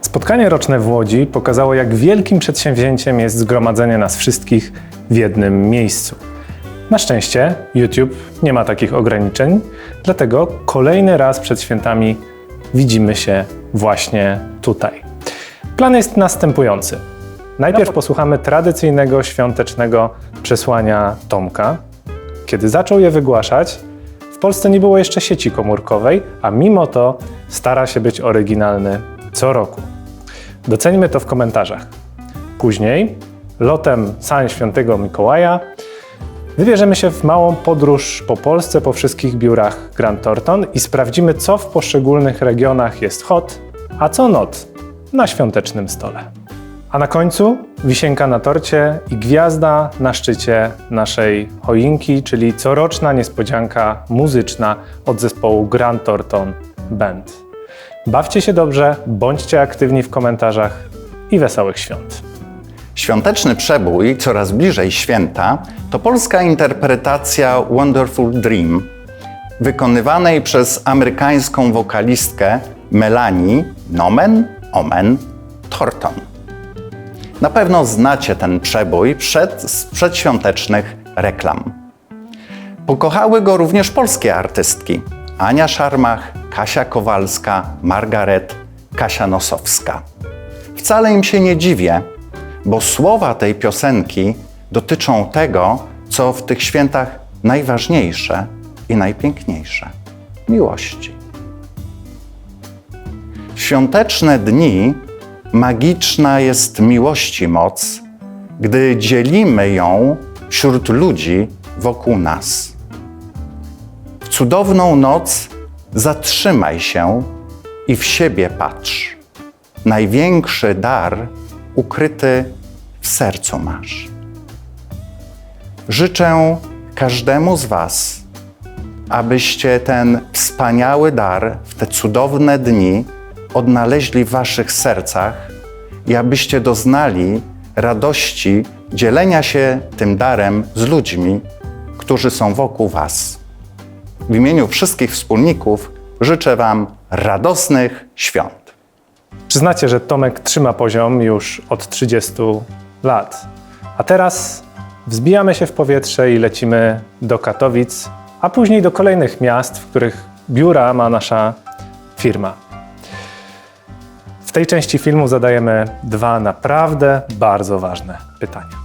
Spotkanie roczne w Łodzi pokazało, jak wielkim przedsięwzięciem jest zgromadzenie nas wszystkich w jednym miejscu. Na szczęście YouTube nie ma takich ograniczeń, dlatego kolejny raz przed świętami widzimy się właśnie tutaj. Plan jest następujący. Najpierw posłuchamy tradycyjnego świątecznego przesłania Tomka. Kiedy zaczął je wygłaszać, Polsce nie było jeszcze sieci komórkowej, a mimo to stara się być oryginalny co roku. Doceńmy to w komentarzach. Później, lotem sań świętego Mikołaja, wybierzemy się w małą podróż po Polsce, po wszystkich biurach Grant Thornton i sprawdzimy, co w poszczególnych regionach jest hot, a co not na świątecznym stole. A na końcu wisienka na torcie i gwiazda na szczycie naszej choinki, czyli coroczna niespodzianka muzyczna od zespołu Grant Thornton Band. Bawcie się dobrze, bądźcie aktywni w komentarzach i wesołych świąt. Świąteczny przebój, coraz bliżej święta, to polska interpretacja Wonderful Dream, wykonywanej przez amerykańską wokalistkę Melanie Nomen Omen Thornton. Na pewno znacie ten przebój przed, z przedświątecznych reklam. Pokochały go również polskie artystki Ania Szarmach, Kasia Kowalska, Margaret, Kasia Nosowska. Wcale im się nie dziwię, bo słowa tej piosenki dotyczą tego, co w tych świętach najważniejsze i najpiękniejsze miłości. Świąteczne dni magiczna jest miłości moc, gdy dzielimy ją wśród ludzi wokół nas. W cudowną noc zatrzymaj się i w siebie patrz. Największy dar ukryty w sercu masz. Życzę każdemu z Was, abyście ten wspaniały dar w te cudowne dni odnaleźli w Waszych sercach i abyście doznali radości dzielenia się tym darem z ludźmi, którzy są wokół Was. W imieniu wszystkich wspólników życzę Wam radosnych świąt. Przyznacie, że Tomek trzyma poziom już od 30 lat. A teraz wzbijamy się w powietrze i lecimy do Katowic, a później do kolejnych miast, w których biura ma nasza firma. W tej części filmu zadajemy dwa naprawdę bardzo ważne pytania.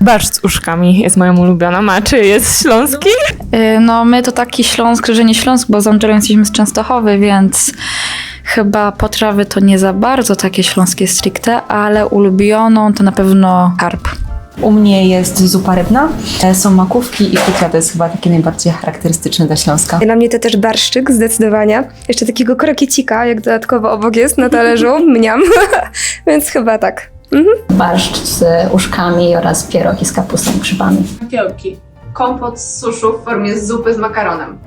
Barszcz z uszkami jest moją ulubioną, a czy jest śląski? Y, No, my to taki Śląsk, że nie Śląsk, bo z Andrzeją jesteśmy z Częstochowy, więc chyba potrawy to nie za bardzo takie śląskie stricte, ale ulubioną to na pewno karp. U mnie jest zupa rybna, e, są makówki i kutia, to jest chyba takie najbardziej charakterystyczne dla Śląska. Dla mnie to też barszczyk, zdecydowanie. Jeszcze takiego krokiecika, jak dodatkowo obok jest na talerzu, mniam. Więc chyba tak. barszcz z uszkami oraz pierogi z kapustą i grzybami. Makiełki. Kompot z suszu w formie zupy z makaronem.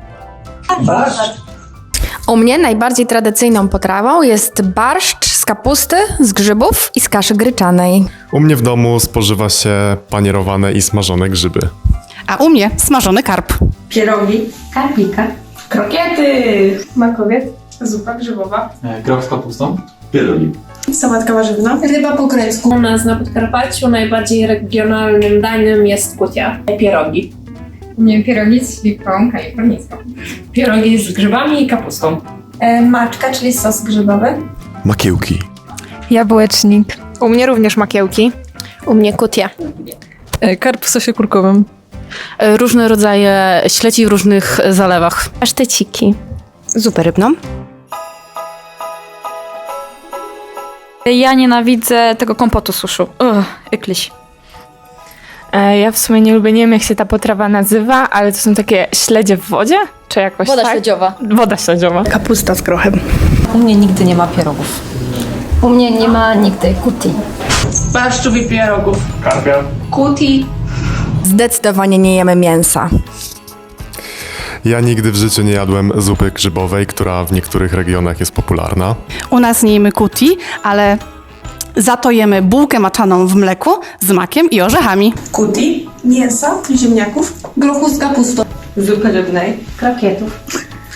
U mnie najbardziej tradycyjną potrawą jest barszcz kapusty, z grzybów i z kaszy gryczanej. U mnie w domu spożywa się panierowane i smażone grzyby. A u mnie smażony karp. Pierogi. Karpika. Krokiety. Makowiec. Zupa grzybowa. Groch z kapustą. Pierogi. Sałatka warzywna. Ryba po grecku. U nas na Podkarpaciu najbardziej regionalnym daniem jest kutia. Pierogi. U mnie pierogi z śliwką kalifornijską. Pierogi z grzybami i kapustą. maczka, czyli sos grzybowy. Makiełki. Jabłecznik. U mnie również makiełki. U mnie kutia. Karp w sosie kurkowym. E, Różne rodzaje śleci w różnych zalewach. Paszteciki. Zupę rybną. Ja nienawidzę tego kompotu suszu. Ugh, ekliś. E, Ja w sumie nie lubię, nie wiem jak się ta potrawa nazywa, ale to są takie śledzie w wodzie? Czy jakoś Woda tak? śledziowa. Woda śledziowa. Kapusta z grochem. U mnie nigdy nie ma pierogów. U mnie nie ma nigdy kuti. Barszczów i pierogów. Karpia. Kuti. Zdecydowanie nie jemy mięsa. Ja nigdy w życiu nie jadłem zupy grzybowej, która w niektórych regionach jest popularna. U nas nie jemy kuti, ale za to jemy bułkę maczaną w mleku z makiem i orzechami. Kuti. Mięsa, ziemniaków, grochu z kapustą. Zupy rybnej. Krokietów.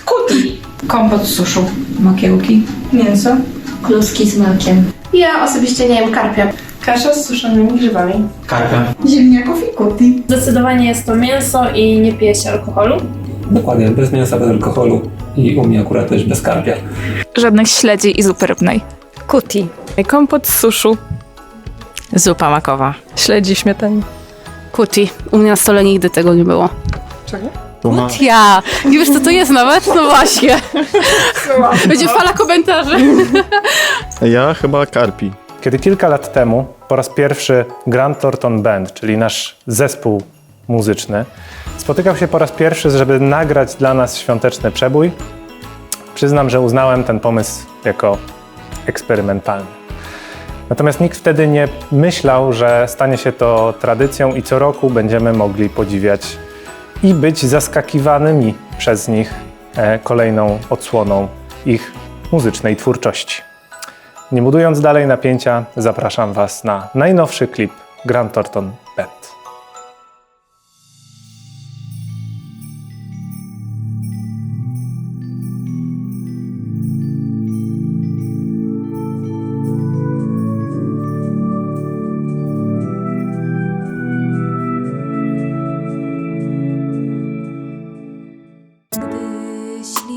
Kuti. Kompot z suszu. Makiełki. Mięso. Kluski z makiem. Ja osobiście nie jem karpia. Kasza z suszonymi grzybami. Karpia. Ziemniaków i kuti. Zdecydowanie jest to mięso i nie pije się alkoholu. Dokładnie, bez mięsa, bez alkoholu i u mnie akurat też bez karpia. Żadnych śledzi i zupy rybnej. Kuti. Kompot z suszu. Zupa makowa. Śledzi śmietani. Kuti. U mnie na stole nigdy tego nie było. Czego? Kutia! Nie wiesz co to jest nawet? No właśnie. Będzie fala komentarzy. Ja chyba karpi. Kiedy kilka lat temu po raz pierwszy Grand Thornton Band, czyli nasz zespół muzyczny, spotykał się po raz pierwszy, żeby nagrać dla nas świąteczny przebój, przyznam, że uznałem ten pomysł jako eksperymentalny. Natomiast nikt wtedy nie myślał, że stanie się to tradycją i co roku będziemy mogli podziwiać i być zaskakiwanymi przez nich e, kolejną odsłoną ich muzycznej twórczości. Nie budując dalej napięcia, zapraszam Was na najnowszy klip Grand Thornton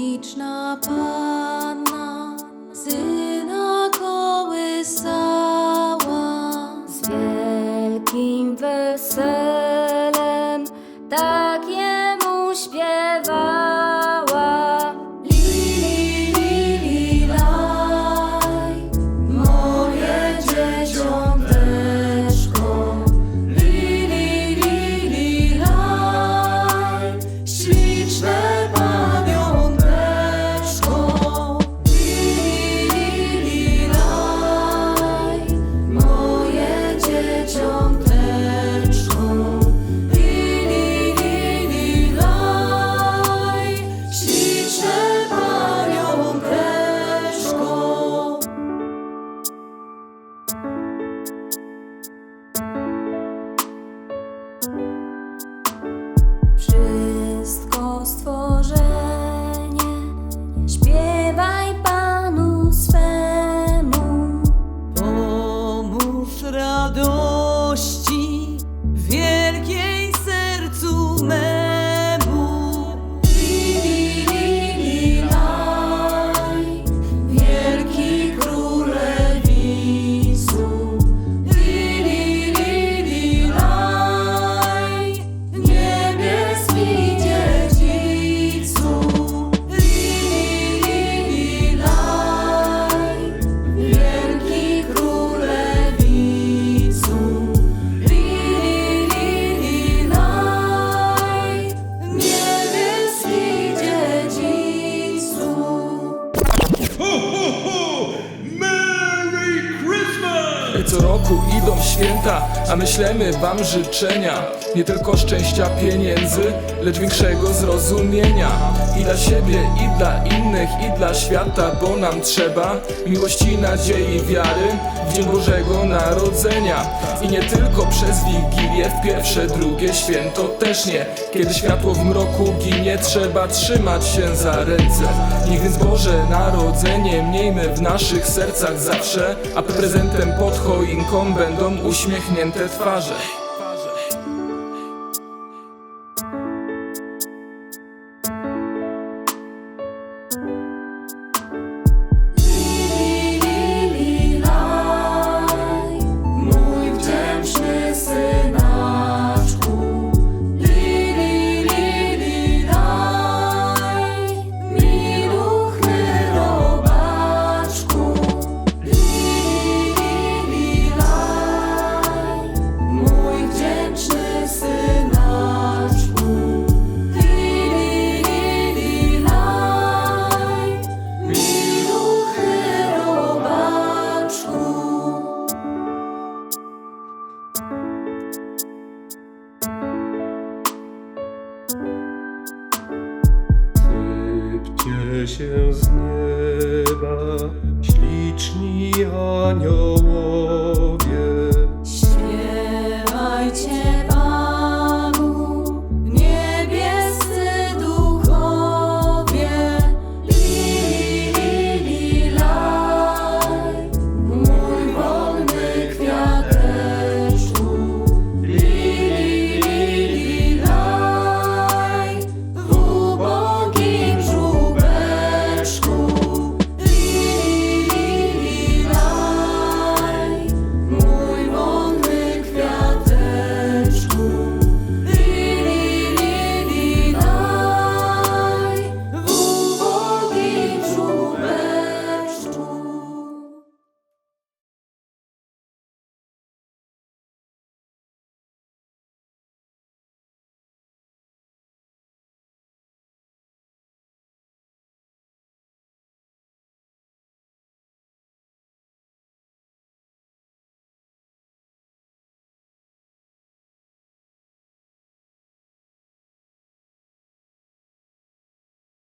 Gdy śliczna panna syna kołysała z wielkim weselem, Co roku idą święta, a myślemy wam życzenia. Nie tylko szczęścia pieniędzy, lecz większego zrozumienia. I dla siebie, i dla innych, i dla świata Bo nam trzeba miłości, nadziei, wiary W Dzień Bożego Narodzenia. I nie tylko przez Wigilię W pierwsze, drugie święto też nie. Kiedy światło w mroku ginie Trzeba trzymać się za ręce. Niech więc Boże Narodzenie Miejmy w naszych sercach zawsze A prezentem pod choinką Będą uśmiechnięte twarze się z nieba. Śliczni aniołowie